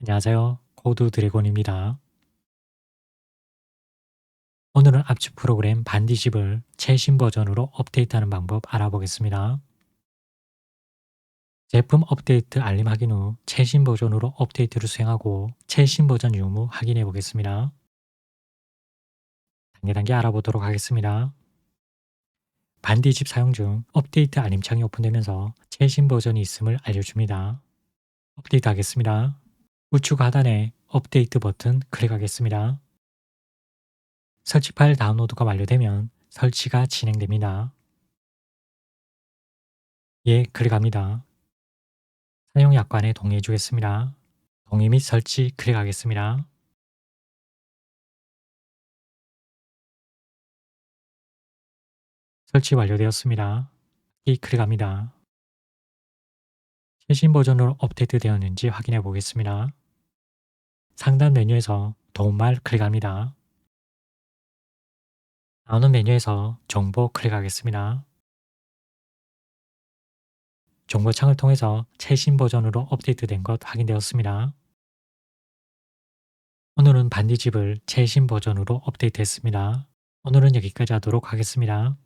안녕하세요. 코드 드래곤입니다. 오늘은 압축 프로그램 반디집을 최신 버전으로 업데이트하는 방법 알아보겠습니다. 제품 업데이트 알림 확인 후 최신 버전으로 업데이트를 수행하고 최신 버전 유무 확인해 보겠습니다. 단계 단계 알아보도록 하겠습니다. 반디집 사용 중 업데이트 알림창이 오픈되면서 최신 버전이 있음을 알려줍니다. 업데이트 하겠습니다. 우측 하단에 업데이트 버튼 클릭하겠습니다. 설치 파일 다운로드가 완료되면 설치가 진행됩니다. 예, 클릭합니다. 사용 약관에 동의해 주겠습니다. 동의 및 설치 클릭하겠습니다. 설치 완료되었습니다. 이 클릭합니다. 최신 버전으로 업데이트 되었는지 확인해 보겠습니다. 상단 메뉴에서 도움말 클릭합니다. 나오는 메뉴에서 정보 클릭하겠습니다. 정보창을 통해서 최신 버전으로 업데이트된 것 확인되었습니다. 오늘은 반디집을 최신 버전으로 업데이트했습니다. 오늘은 여기까지 하도록 하겠습니다.